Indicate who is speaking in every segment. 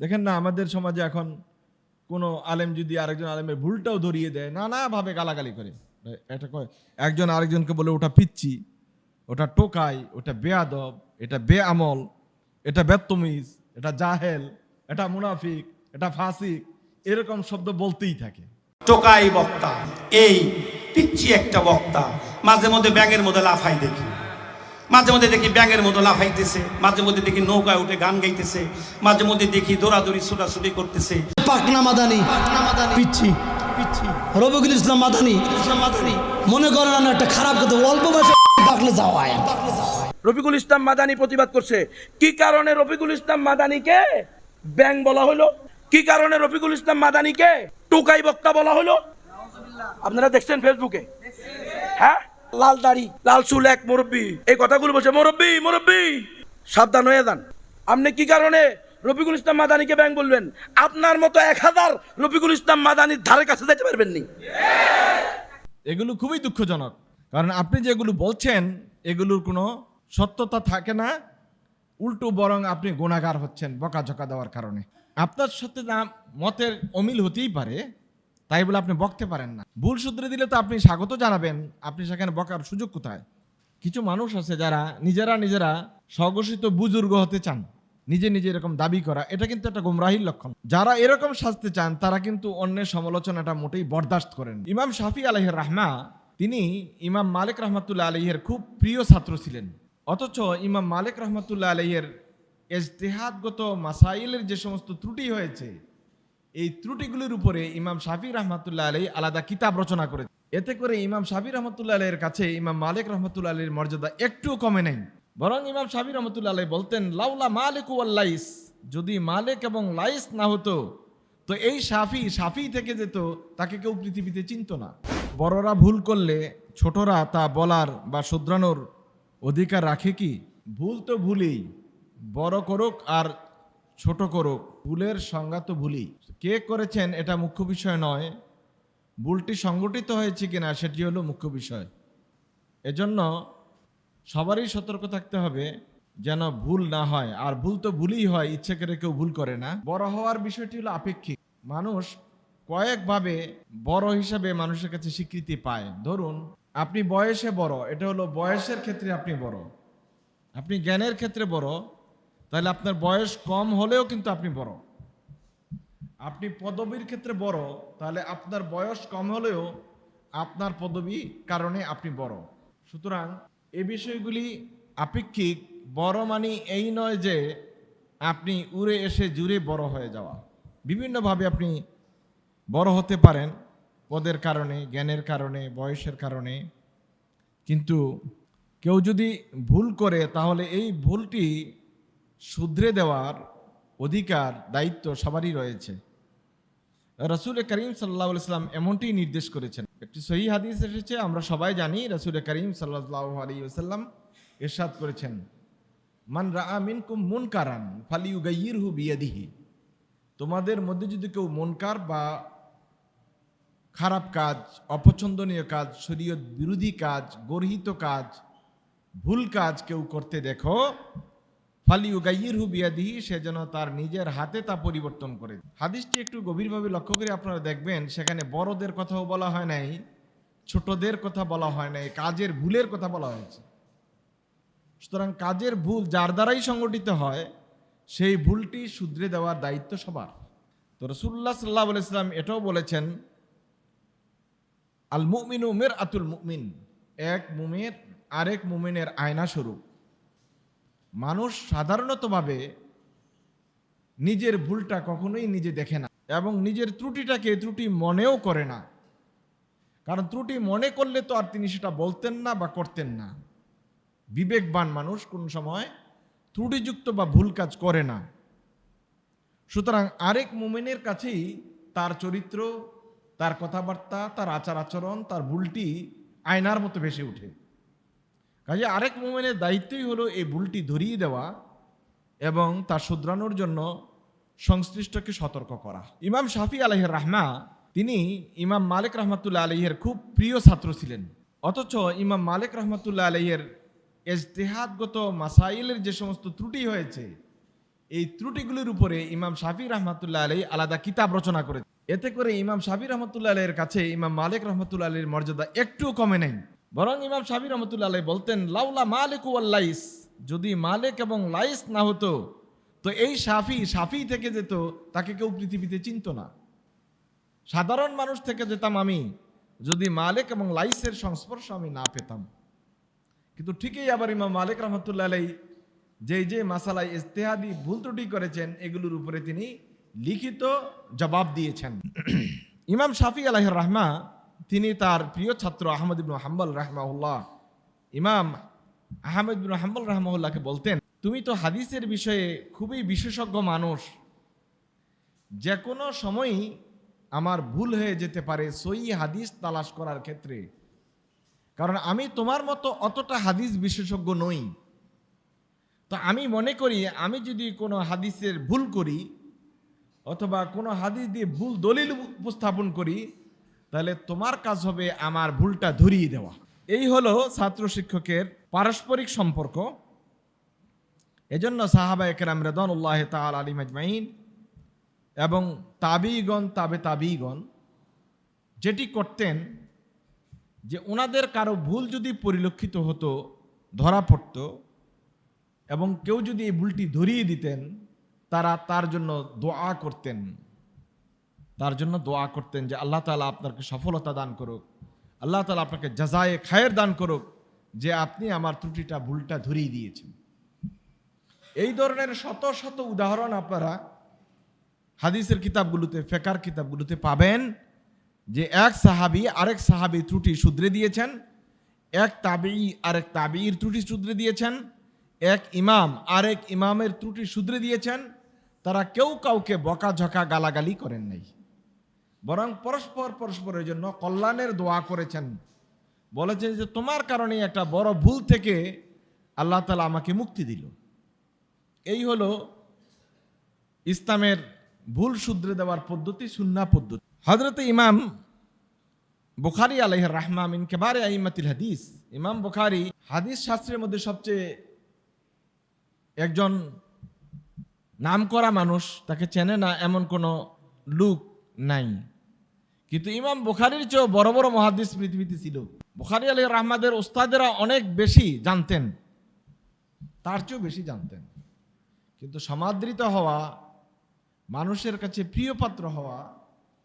Speaker 1: দেখেন না, আমাদের সমাজে এখন কোনো আলেম যদি আরেকজন আলেমের ভুলটাও ধরিয়ে দেয়, নানাভাবে গালাগালি করে। এটা একজন আরেকজনকে বলে, ওটা পিচ্ছি ওটা টোকাই, ওটা বেয়াদব, এটা বেআমল, এটা বেত্তমিজ, এটা জাহেল, এটা মুনাফিক, এটা ফাসিক, এরকম শব্দ বলতেই থাকে।
Speaker 2: টোকাই বক্তা, এই পিচ্ছি একটা বক্তা, মাঝে মধ্যে ব্যাগের মধ্যে লাফাই দেখি। মাঝে মধ্যে দেখি ব্যাঙের মতো লাফাইতেছে মাঝে মধ্যে দেখি নৌকায় উঠে গান গাইতেছে মাঝে মধ্যে দেখি দৌড়াদৌড়ি ছোটাছুটি করতেছে।
Speaker 3: পাকনা মাদানি পিচ্ছি। রবিকুল ইসলাম মাদানি ইসলাম মাদানি। মনে করেন না একটা খারাপ কথা অল্প বয়সে যাওয়া
Speaker 4: রফিকুল ইসলাম মাদানি প্রতিবাদ করছে। কি কারণে রফিকুল ইসলাম মাদানিকে ব্যাং বলা হলো? কি কারণে রফিকুল ইসলাম মাদানিকে টুকাই বক্তা বলা হলো? আপনারা দেখছেন ফেসবুকে হ্যাঁ? লাল দাড়ি। লাল চুল এক মুরব্বী। এই কথাগুলো বলছে মুরব্বী মুরব্বী সাবধান হয়ে যান। আপনি কি কারণে রফিকুল ইসলাম মাদানিকে ব্যাং বলবেন? আপনার মতো এক হাজার রফিকুল ইসলাম মাদানির ধারে কাছে যেতে পারবেন নি
Speaker 1: এগুলো খুবই দুঃখজনক। কারণ আপনি যেগুলো বলছেন এগুলোর কোনো সত্যতা থাকে না। উল্টো বরং আপনি গুণাগার হচ্ছেন বকাঝকা দেওয়ার কারণে। আপনার সাথে না মতের অমিল হতেই পারে তাই বলে আপনি বকতে পারেন না। ভুল সূত্রে দিলে তো আপনি স্বাগত জানাবেন। আপনি সেখানে বকার সুযোগ কোথায়? কিছু মানুষ আছে যারা নিজেরা নিজেরা স্বঘোষিত বুজুর্গ হতে চান। নিজে নিজে এরকম দাবি করা, এটা কিন্তু একটা গুমরাহির লক্ষণ। যারা এরকম সাজতে চান, তারা কিন্তু অন্যের সমালোচনাটা মোটেই বরদাস্ত করেন ইমাম শাফি আলহের রাহমা, তিনি ইমাম মালিক রহমতুল্লাহ আলহের খুব প্রিয় ছাত্র ছিলেন। অথচ ইমাম মালিক রহমতুল্লাহ আলহের এজতেহাদগত মাসাইলের যে সমস্ত ত্রুটি হয়েছে এই ত্রুটিগুলির উপরে ইমাম শাফি রহমতুল্লাহ আলী আলাদা কিতাব রচনা করে এতে করে ইমাম শাফি রহমতুল্লাহ আলীর কাছে ইমাম মালিক রহমতুল্লাহ আলীর মর্যাদা একটুও কমে নাই। বরং ইমাম শাফি রহমতুল্লাহ আলী বলতেন, লাউলা মালিক লাইস যদি মালিক এবং লাইস না হতো, তো এই শাফি শাফি থেকে যেত, তাকে কেউ পৃথিবীতে চিনতো না। বড়রা ভুল করলে ছোটরা তা বলার বা শুধরানোর অধিকার রাখে কি? ভুল তো ভুলেই। বড় করুক আর ছোট করুক। ভুলের সংজ্ঞা তো ভুলই। কে করেছেন এটা মুখ্য বিষয় নয়। ভুলটি সংগঠিত হয়েছে কিনা সেটি হলো মুখ্য বিষয়। এজন্য সবারই সতর্ক থাকতে হবে যেন ভুল না হয়। আর ভুল তো ভুলই হয়, ইচ্ছে করে কেউ ভুল করে না। বড় হওয়ার বিষয়টি হলো আপেক্ষিক। মানুষ কয়েকভাবে বড় হিসাবে মানুষের কাছে স্বীকৃতি পায়। ধরুন, আপনি বয়সে বড়, এটা হলো বয়সের ক্ষেত্রে আপনি বড়। আপনি জ্ঞানের ক্ষেত্রে বড় তাহলে আপনার বয়স কম হলেও কিন্তু আপনি বড়। আপনি পদবীর ক্ষেত্রে বড়, তাহলে আপনার বয়স কম হলেও আপনার পদবী কারণে আপনি বড়। সুতরাং এ বিষয়গুলি আপেক্ষিক, বড় মানি এই নয় যে আপনি উড়ে এসে জুড়ে বড় হয়ে যাওয়া। বিভিন্নভাবে আপনি বড় হতে পারেন, পদের কারণে, জ্ঞানের কারণে, বয়সের কারণে। কিন্তু কেউ যদি ভুল করে, তাহলে এই ভুলটি শুধরে দেওয়ার অধিকার, দায়িত্ব সবারই রয়েছে। রসুল করিম সাল্লাহ ইসলাম এমনটি নির্দেশ করেছেন। একটি সহি হাদিস এসেছে, আমরা সবাই জানি, রসুল করিম সাল্লাহ আলী ওসাল্লাম এরশাদ করেছেন, মান রা মিন কুম মুন কারান ফালিউ গাইর হু বিয়াদিহি। তোমাদের মধ্যে যদি কেউ মনকার বা খারাপ কাজ, অপছন্দনীয় কাজ, শরীয়ত বিরোধী কাজ, গর্হিত কাজ, ভুল কাজ কেউ করতে দেখো ফালিউ গাইয়ের হু বিয়াদিহি, সে যেন তার নিজের হাতে তা পরিবর্তন করে হাদিসটি একটু গভীরভাবে লক্ষ্য করে আপনারা দেখবেন, সেখানে বড়দের কথাও বলা হয় নাই, ছোটদের কথা বলা হয় নাই, কাজের ভুলের কথা বলা হয়েছে। সুতরাং কাজের ভুল যার দ্বারাই সংগঠিত হয়, সেই ভুলটি শুধরে দেওয়ার দায়িত্ব সবার। তো রসুল্লাহ সাল্লাহ ইসলাম এটাও বলেছেন আল মুমিন উমের আতুল মুমিন, এক মুমের আরেক মুমিনের আয়না স্বরূপ। মানুষ সাধারণতভাবে নিজের ভুলটা কখনোই নিজে দেখে না এবং নিজের ত্রুটিটাকে ত্রুটি মনেও করে না। কারণ ত্রুটি মনে করলে তো আর তিনি সেটা বলতেন না বা করতেন না। বিবেকবান মানুষ কোন সময় ত্রুটিযুক্ত বা ভুল কাজ করে না। সুতরাং আরেক মোমেনের কাছেই তার চরিত্র, তার কথাবার্তা, তার আচার আচরণ তার ভুলটি আয়নার মতো ভেসে ওঠে। কাজে আরেক মোমেনের দায়িত্বই হলো এই ভুলটি ধরিয়ে দেওয়া এবং তা শুধরানোর জন্য সংশ্লিষ্টকে সতর্ক করা। ইমাম শাফি আলহের রাহমা, তিনি ইমাম মালিক রহমতুল্লাহ আলহের খুব প্রিয় ছাত্র ছিলেন। অথচ ইমাম মালিক রহমতুল্লাহ আলহের এজতেহাদগত মাসাইলের যে সমস্ত ত্রুটি হয়েছে, এই ত্রুটিগুলির উপরে ইমাম শাফি রহমতুল্লাহ আলী আলাদা কিতাব রচনা করে এতে করে ইমাম শাফি রহমতুল্লাহ আলীর কাছে ইমাম মালিক রহমতুল্লাহ আলীর মর্যাদা একটু কমে নেই। বরং ইমাম শাফি রহমতুল্লাহ আলী বলতেন, লাউলা মালিক ওয়াল্লাইস যদি মালিক এবং লাইস না হতো, তো এই শাফি শাফি থেকে যেত, তাকে কেউ পৃথিবীতে চিনত না। সাধারণ মানুষ থেকে যেতাম আমি, যদি মালিক এবং লাইসের সংস্পর্শ আমি না পেতাম। কিন্তু ঠিকই আবার ইমাম মালিক রহমতুল্লাহ আলাই যে যে মাসালায় ইস্তেহাদি ভুল ত্রুটি করেছেন, এগুলোর উপরে তিনি লিখিত জবাব দিয়েছেন। ইমাম শাফি আলাহ রাহমা তিনি তার প্রিয় ছাত্র আহমদ ইবনু হাম্বল রাহমাউল্লাহ ইমাম আহমেদ বিন হাম্বল রাহমাউল্লাহকে বলতেন, তুমি তো হাদিসের বিষয়ে খুবই বিশেষজ্ঞ মানুষ। যে কোনো সময়ই আমার ভুল হয়ে যেতে পারে সই হাদিস তালাশ করার ক্ষেত্রে। কারণ আমি তোমার মতো অতটা হাদিস বিশেষজ্ঞ নই। তো আমি মনে করি, আমি যদি কোনো হাদিসের ভুল করি, অথবা কোনো হাদিস দিয়ে ভুল দলিল উপস্থাপন করি তাহলে তোমার কাজ হবে আমার ভুলটা ধরিয়ে দেওয়া। এই হলো ছাত্র শিক্ষকের পারস্পরিক সম্পর্ক। এজন্য সাহাবা একরাম রেদনুল্লাহ তাল আলী মাজমাইন এবং তাবিগণ, তাবে তাবিগণ যেটি করতেন যে ওনাদের কারও ভুল যদি পরিলক্ষিত হতো, ধরা পড়তো এবং কেউ যদি এই ভুলটি ধরিয়ে দিতেন, তারা তার জন্য দোয়া করতেন। তার জন্য দোয়া করতেন যে আল্লাহ তালা আপনাকে সফলতা দান করুক। আল্লাহ তালা আপনাকে জাজায়ে খায়ের দান করুক যে আপনি আমার ত্রুটিটা, ভুলটা ধরিয়ে দিয়েছেন। এই ধরনের শত শত উদাহরণ আপনারা হাদিসের কিতাবগুলোতে, ফেকার কিতাবগুলোতে পাবেন যে এক সাহাবি আরেক সাহাবি ত্রুটি শুধরে দিয়েছেন, এক তাবি আরেক তাবির ত্রুটি শুধরে দিয়েছেন, এক ইমাম আরেক ইমামের ত্রুটি শুধরে দিয়েছেন, তারা কেউ কাউকে বকাঝকা গালাগালি করেন নাই। বরং পরস্পর পরস্পরের জন্য কল্যাণের দোয়া করেছেন। বলেছেন যে, তোমার কারণে একটা বড় ভুল থেকে আল্লাহ তালা আমাকে মুক্তি দিল। এই হলো ইসলামের ভুল শুধরে দেওয়ার পদ্ধতি, সুন্না পদ্ধতি। হজরত ইমাম বুখারি আলহ রাহমা মিন কেবারে আইমাতিল হাদিস। ইমাম বুখারি হাদিস শাস্ত্রের মধ্যে সবচেয়ে একজন নামকরা মানুষ, তাকে চেনে না এমন কোনো লুক নাই। কিন্তু ইমাম বুখারির চেয়েও বড় বড় মহাদিস পৃথিবীতে ছিল। বুখারি আলী রাহমাদের ওস্তাদেরা অনেক বেশি জানতেন। তার চেয়েও বেশি জানতেন। কিন্তু সমাদৃত হওয়া, মানুষের কাছে প্রিয় পাত্র হওয়া,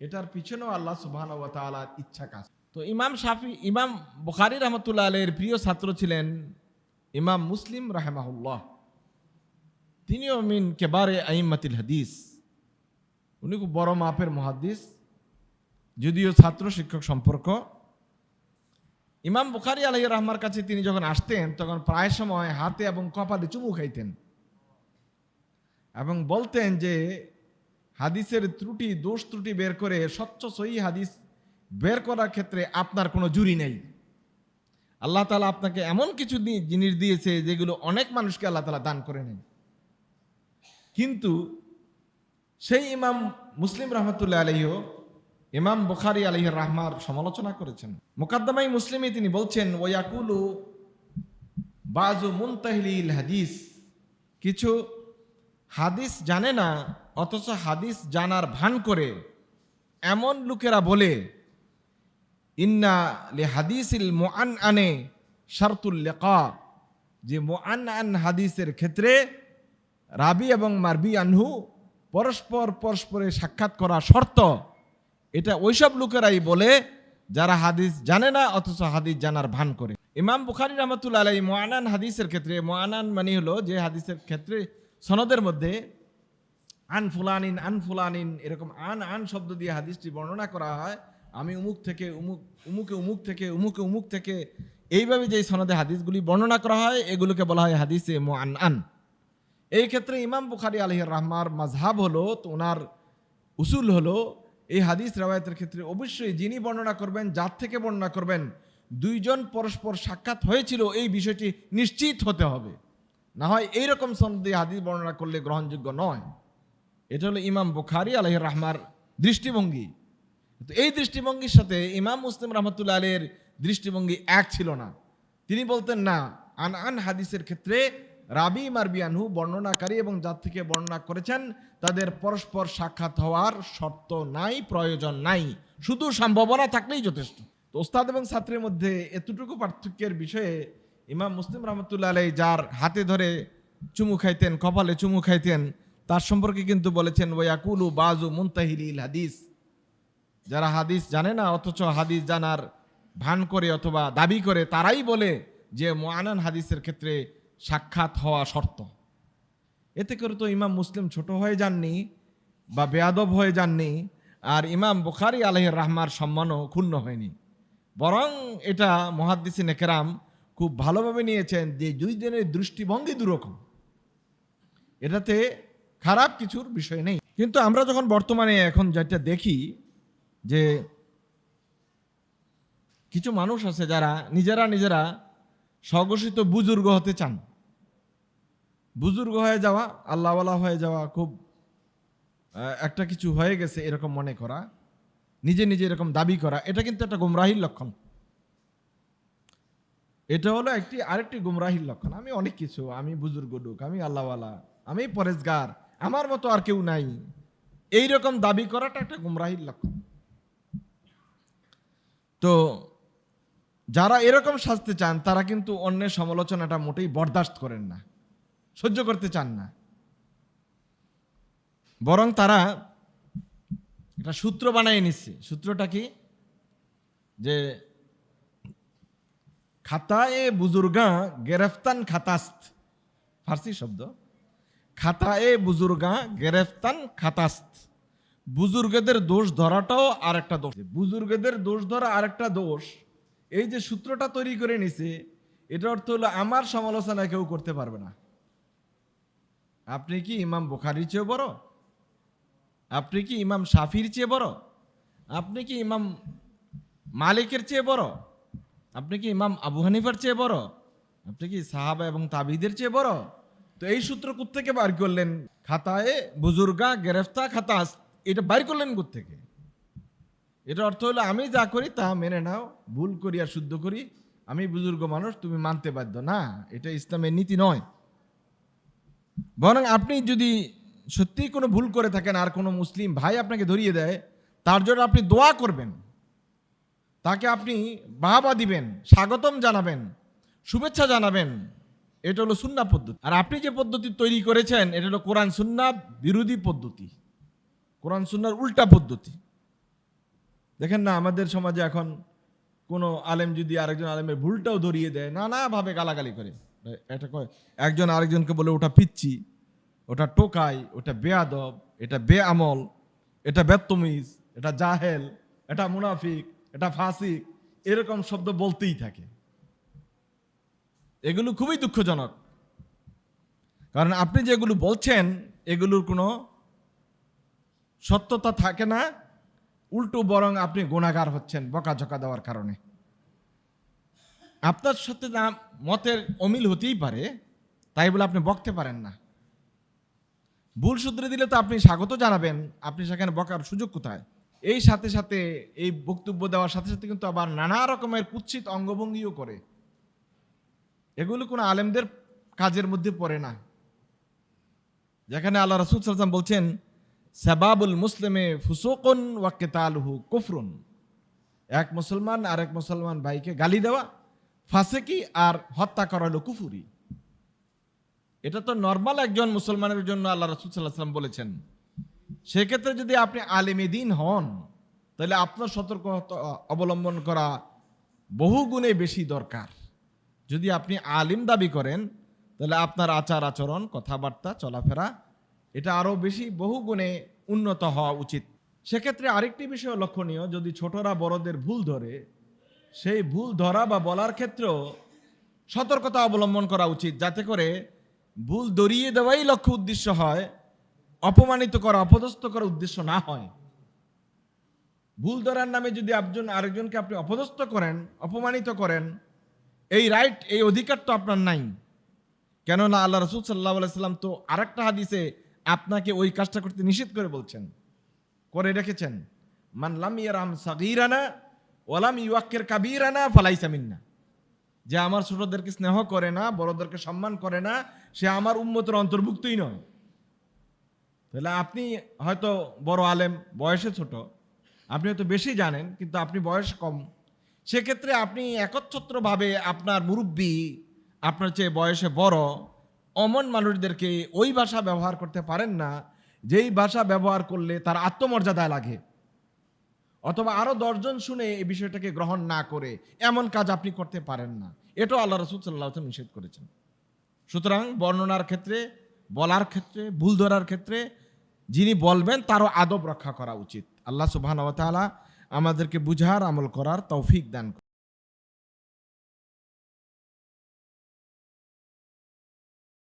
Speaker 1: এটার পিছনেও আল্লাহ সুবহান ওয়া তাআলার ইচ্ছা কাজ। তো ইমাম শাফি, ইমাম বুখারি রহমতুল্লাহ আলের প্রিয় ছাত্র ছিলেন ইমাম মুসলিম রাহেমাহুল্লাহ। তিনিও মিন কেবারে আইমাতিল হাদিস। উনি খুব বড় মাপের মহাদিস। যদিও ছাত্র শিক্ষক সম্পর্ক, ইমাম বুখারি আলহ রহমার কাছে তিনি যখন আসতেন, তখন প্রায় সময় হাতে এবং কপালে চুমু খাইতেন। এবং বলতেন যে, হাদিসের ত্রুটি, দোষ ত্রুটি বের করে স্বচ্ছ সহি হাদিস বের করার ক্ষেত্রে আপনার কোনো জুরি নেই। আল্লাহ তালা আপনাকে এমন কিছু জিনিস দিয়েছে যেগুলো অনেক মানুষকে আল্লাহ তালা দান করে নেন। কিন্তু সেই ইমাম মুসলিম রহমতুল্লাহ আলহিও ইমাম বুখারি আলহ রাহমার সমালোচনা করেছেন। মোকাদ্দমাই মুসলিমে তিনি বলছেন ওয়াকুলু বাজু মুনতাহিল হাদিস। কিছু হাদিস জানে না, অথচ হাদিস জানার ভান করে এমন লোকেরা বলে, ইন্না লি হাদিসিল মোয়ান আনে শারতুল লেকা। যে মোয়ান আন হাদিসের ক্ষেত্রে রাবি এবং মারবি আনহু পরস্পর পরস্পরে সাক্ষাৎ করা শর্ত। এটা ওইসব লোকেরাই বলে যারা হাদিস জানে না, অথচ হাদিস জানার ভান করে। ইমাম বুখারি রহমতুল্লাহ আলাই মোয়ানান হাদিসের ক্ষেত্রে মোয়ানান মানে হলো যে হাদিসের ক্ষেত্রে সনদের মধ্যে আন ফুলানিন আন ফুলানিন এরকম আন আন শব্দ দিয়ে হাদিসটি বর্ণনা করা হয়। আমি উমুক থেকে উমুক, উমুকে উমুক থেকে উমুকে উমুক থেকে এইভাবে যে সনদে হাদিসগুলি বর্ণনা করা হয়, এগুলোকে বলা হয় হাদিসে মো আন আন এই ক্ষেত্রে ইমাম বুখারি আলহির রহমার মাঝহাব হলো, তো ওনার উসুল হলো এই হাদিস রেওয়ায়তের ক্ষেত্রে অবশ্যই যিনি বর্ণনা করবেন যার থেকে বর্ণনা করবেন, দুইজন পরস্পর সাক্ষাৎ হয়েছিল, এই বিষয়টি নিশ্চিত হতে হবে। না হয় এইরকম সনদে হাদিস বর্ণনা করলে গ্রহণযোগ্য নয়। এটা হলো ইমাম বুখারি আলহ রাহমার দৃষ্টিভঙ্গি। তো এই দৃষ্টিভঙ্গির সাথে ইমাম মুসলিম রহমতুল্লাহ আলের দৃষ্টিভঙ্গি এক ছিল না। তিনি বলতেন, না আন আন হাদিসের ক্ষেত্রে রাবি মারবিয়ানহু বর্ণনাকারী এবং যার থেকে বর্ণনা করেছেন, তাদের পরস্পর সাক্ষাৎ হওয়ার শর্ত নাই, প্রয়োজন নাই। শুধু সম্ভাবনা থাকলেই যথেষ্ট। তো ওস্তাদ এবং ছাত্রের মধ্যে এতটুকু পার্থক্যের বিষয়ে ইমাম মুসলিম রহমতুল্লাহ আলাই যার হাতে ধরে চুমু খাইতেন, কপালে চুমু খাইতেন, তার সম্পর্কে কিন্তু বলেছেন ওয়াকুলু বাজু মুনতাহিল হাদিস। যারা হাদিস জানে না, অথচ হাদিস জানার ভান করে অথবা দাবি করে, তারাই বলে যে মোয়ানান হাদিসের ক্ষেত্রে সাক্ষাৎ হওয়া শর্ত। এতে করে তো ইমাম মুসলিম ছোট হয়ে যাননি বা বেয়াদব হয়ে যাননি, আর ইমাম বুখারি আলহের রাহমার সম্মানও ক্ষুণ্ণ হয়নি। বরং এটা মহাদ্দিসি নেকেরাম খুব ভালোভাবে নিয়েছেন যে দুই দিনের দৃষ্টিভঙ্গি দুরকম। এটাতে খারাপ কিছুর বিষয় নেই। কিন্তু আমরা যখন বর্তমানে এখন যেটা দেখি যে কিছু মানুষ আছে যারা নিজেরা নিজেরা স্বঘোষিত বুজুর্গ হতে চান। বুজুর্গ হয়ে যাওয়া, আল্লাহওয়ালা হয়ে যাওয়া খুব একটা কিছু হয়ে গেছে এরকম মনে করা, নিজে নিজে এরকম দাবি করা, এটা কিন্তু একটা গুমরাহির লক্ষণ। এটা হলো একটি, আরেকটি গুমরাহির লক্ষণ। আমি অনেক কিছু, আমি বুজুর্গ ডুক আমি আল্লাহওয়ালা, আমি পরেজগার, আমার মতো আর কেউ নাই। এই রকম দাবি করাটা একটা গুমরাহির লক্ষণ। তো যারা এরকম সাজতে চান, তারা কিন্তু অন্যের সমালোচনাটা মোটেই বরদাস্ত করেন না। সহ্য করতে চান না। বরং তারা একটা সূত্র বানিয়ে নিচ্ছে। সূত্রটা কি? যে খাতা এ বুজুর্গা গেরেফতান খাতাস্ত। ফার্সি শব্দ। খাতা এ বুজুর্গা গেরেফতান খাতাস্ত। বুজুর্গদের দোষ ধরাটাও আর একটা দোষ। বুজুর্গদের দোষ ধরা আর একটা দোষ। এই যে সূত্রটা তৈরি করে নিছে এটা অর্থ হলো, আমার সমালোচনা কেউ করতে পারবে না। আপনি কি ইমাম বুখারির চেয়ে বড়? আপনি কি ইমাম সাফির চেয়ে বড়? আপনি কি ইমাম মালিকের চেয়ে বড়? আপনি কি ইমাম আবু হানিফার চেয়ে বড়? আপনি কি সাহাবা এবং তাবিদের চেয়ে বড়? তো এই সূত্র থেকে বার করলেন? খাতায় বুজুর্গা গ্রেফতা খাতা এটা বাইর করলেন থেকে এটা অর্থ হলো, আমি যা করি তা মেনে নাও, ভুল করি আর শুদ্ধ করি। আমি বুজুর্গ মানুষ, তুমি মানতে বাধ্য। না, এটা ইসলামের নীতি নয়। বরং আপনি যদি সত্যিই কোনো ভুল করে থাকেন, আর কোনো মুসলিম ভাই আপনাকে ধরিয়ে দেয়, তার জন্য আপনি দোয়া করবেন। তাকে আপনি বাহাবা দিবেন, স্বাগতম জানাবেন, শুভেচ্ছা জানাবেন। এটা হলো সুন্না পদ্ধতি। আর আপনি যে পদ্ধতি তৈরি করেছেন, এটা হলো কোরআন সুন্না বিরোধী পদ্ধতি। কোরআন সুন্নার উল্টা পদ্ধতি। দেখেন না, আমাদের সমাজে এখন কোনো আলেম যদি আরেকজন আলেমের ভুলটাও ধরিয়ে দেয় নানাভাবে গালাগালি করে। এটা একজন আরেকজনকে বলে, ওটা পিচ্ছি ওটা টোকাই, ওটা বেয়াদব, এটা বেআমল, এটা বেত্তমিজ, এটা জাহেল, এটা মুনাফিক, এটা ফাসিক, এরকম শব্দ বলতেই থাকে। এগুলো খুবই দুঃখজনক। কারণ আপনি যেগুলো বলছেন, এগুলোর কোনো সত্যতা থাকে না, উল্টো বরং আপনি গুণাগার হচ্ছেন, বকাঝকা দেওয়ার কারণে। আপনার সাথে না মতের অমিল হতেই পারে, তাই বলে আপনি বকতে পারেন না। ভুল সূত্রে দিলে তো আপনি স্বাগত জানাবেন, আপনি সেখানে বকার সুযোগ কোথায়? এই সাথে সাথে, এই বক্তব্য দেওয়ার সাথে সাথে কিন্তু আবার নানা রকমের কুৎসিত অঙ্গভঙ্গিও করে। এগুলো কোনো আলেমদের কাজের মধ্যে পড়ে না। যেখানে আল্লাহ রসুল সাল্লাম বলছেন, সাবাবুল মুসলিমে ফুসুকন ওয়াক্কেতালহু কুফরুন। এক মুসলমান আর এক মুসলমান ভাইকে গালি দেওয়া ফাসেকি আর হত্যা করা হলো কুফুরি। এটা তো নর্মাল একজন মুসলমানের জন্য আল্লাহ রসুল সাল্লাহ বলেছেন। সেক্ষেত্রে যদি আপনি আলেমে দিন হন, তাহলে আপনার সতর্কতা অবলম্বন করা বহু গুণে বেশি দরকার। যদি আপনি আলিম দাবি করেন, তাহলে আপনার আচার আচরণ, কথাবার্তা, চলাফেরা, এটা আরও বেশি বহু গুণে উন্নত হওয়া উচিত। সেক্ষেত্রে আরেকটি বিষয় লক্ষণীয়, যদি ছোটরা বড়দের ভুল ধরে সেই ভুল ধরা বা বলার ক্ষেত্রেও সতর্কতা অবলম্বন করা উচিত, যাতে করে ভুল দরিয়ে দেওয়াই লক্ষ্য উদ্দেশ্য হয়, অপমানিত করা, অপদস্থ করার উদ্দেশ্য না হয়। ভুল ধরার নামে যদি একজন আরেকজনকে আপনি অপদস্থ করেন, অপমানিত করেন, এই রাইট এই অধিকার তো আপনার নাই। কেননা আল্লাহ রসুল সাল্লাহ সাল্লাম তো আরেকটা হাদিসে আপনাকে ওই কাজটা করতে নিষেধ করে বলছেন, করে রেখেছেন, মান লাম ইয়ারাম সাগীরানা ওয়ালাম ইউয়াক্কির কাবীরানা ফালাইসা মিন্না। যে আমার ছোটদেরকে স্নেহ করে না, বড়দেরকে সম্মান করে না, সে আমার উন্মতের অন্তর্ভুক্তই নয়। তাহলে আপনি হয়তো বড় আলেম, বয়সে ছোট, আপনি হয়তো বেশি জানেন, কিন্তু আপনি বয়স কম। সেক্ষেত্রে আপনি একচ্ছত্রভাবে আপনার মুরব্বী, আপনার চেয়ে বয়সে বড়, অমন মানুষদেরকে ওই ভাষা ব্যবহার করতে পারেন না, যেই ভাষা ব্যবহার করলে তার আত্মমর্যাদায় লাগে। অথবা আরও দশজন শুনে এই বিষয়টাকে গ্রহণ না করে এমন কাজ আপনি করতে পারেন না। এটাও আল্লাহ রসুল সাল্লাহ নিষেধ করেছেন। সুতরাং বর্ণনার ক্ষেত্রে, বলার ক্ষেত্রে, ভুল ধরার ক্ষেত্রে যিনি বলবেন তারও আদব রক্ষা করা উচিত। আল্লাহ সুবাহ আমাদেরকে বুঝার, আমল করার তৌফিক দান।